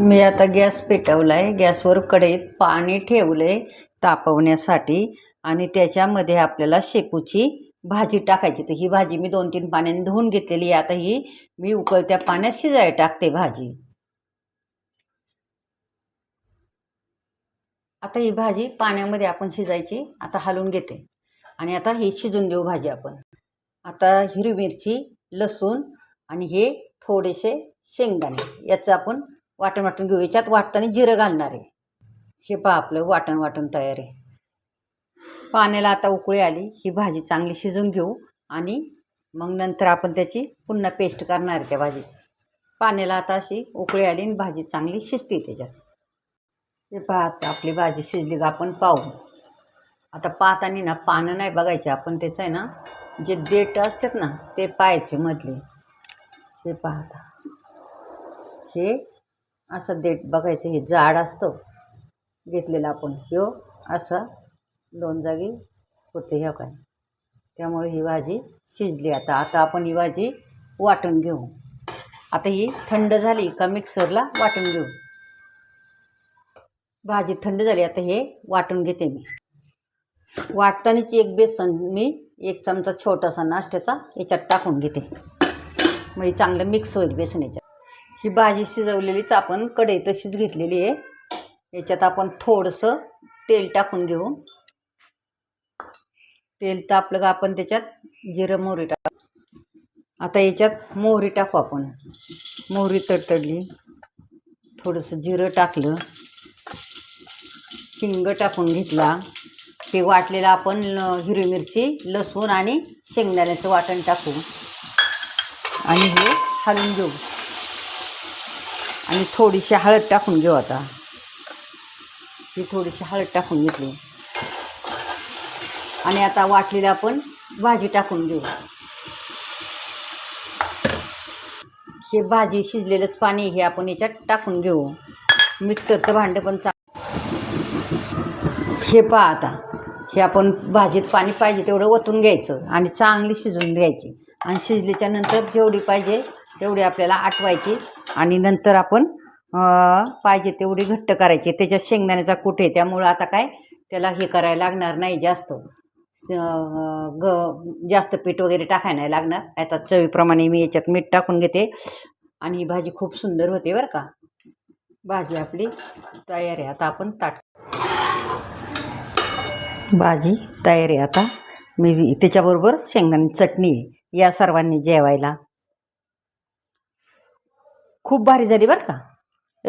मी आता गॅस पेटवला आहे गॅसवर कढईत पाणी ठेवलं आहे तापवण्यासाठी आणि त्याच्यामध्ये आपल्याला शेपूची भाजी टाकायची. तर ही भाजी मी दोन तीन पाण्याने धुवून घेतलेली आहे. आता ही मी उकळत्या पाण्यात शिजायला टाकते भाजी. आता ही भाजी पाण्यामध्ये आपण शिजायची. आता हलवून घेते. आणि आता ही शिजून देऊ भाजी आपण. आता हिरवी मिरची लसूण आणि हे थोडेसे शेंगदाणे. याचं आपण वाटण वाटून घेऊ. याच्यात वाटताना जिरं घालणार आहे. हे पहा आपलं वाटण वाटण तयार आहे. पाण्याला आता उकळी आली. ही भाजी चांगली शिजून घेऊ आणि मग नंतर आपण त्याची पुन्हा पेस्ट करणार आहे त्या भाजीची. पाण्याला आता अशी उकळी आली आणि भाजी चांगली शिजते त्याच्यात. हे पहा आता आपली भाजी शिजली का आपण पाहू. आता पाहताना ना पानं नाही बघायचे. आपण त्याचं आहे ना जे देठ असतात ना ते पाहायचे मधले. हे पाहता हे असं देठ बघायचं हे जाड असतं. घेतलेलं आपण. ह्यो असं दोन जागी होते ह्या काय. त्यामुळे ही भाजी शिजली. आता आता आपण ही भाजी वाटून घेऊ. आता ही थंड झाली का मिक्सरला वाटून घेऊ. भाजी थंड झाली आता हे वाटून घेते मी. वाटतानाची एक बेसन मी एक चमचा छोटासा नाश्त्याचा याच्यात टाकून घेते. मग हे चांगलं मिक्स होईल बेसन याच्यात ही भाजी शिजवलेलीच आपण कढई तशीच घेतलेली आहे. याच्यात आपण थोडंसं तेल टाकून घेऊ. तेल तापलं का आपण त्याच्यात जिरं मोहरी टाक आता याच्यात मोहरी टाकू आपण. मोहरी तडतडली. थोडंसं जिरं टाकलं. हिंग टाकून घेतला. ते वाटलेलं आपण हिरवी मिरची लसूण आणि शेंगदाण्याचं वाटण टाकू. आणि हे हलवून घेऊ. आणि थोडीशी हळद टाकून घेऊ आता. ही थोडीशी हळद टाकून घेतली. आणि आता वाटलेलं आपण भाजी टाकून घेऊ. हे भाजी शिजलेलंच पाणी हे आपण याच्यात टाकून घेऊ. मिक्सरचं भांडं पण चा हे पहा आता. हे आपण भाजीत पाणी पाहिजे तेवढं ओतून घ्यायचं आणि चांगली शिजवून घ्यायची. आणि शिजल्याच्या नंतर जेवढी पाहिजे तेवढी आपल्याला आटवायची. आणि नंतर आपण पाहिजे तेवढी घट्ट करायची. त्याच्यात शेंगदाण्याचा कुठे आहे त्यामुळं आता काय त्याला हे करायला लागणार नाही जास्त. ग जास्त पीठ वगैरे टाकायला नाही लागणार. आता चवीप्रमाणे मी याच्यात मीठ टाकून घेते. आणि ही भाजी खूप सुंदर होते बरं का. भाजी आपली तयार आहे. आता आपण ताट भाजी तयार आहे आता. मी त्याच्याबरोबर शेंगदाणी चटणी आहे. या सर्वांनी जेवायला खूप भारी झाली बरं का.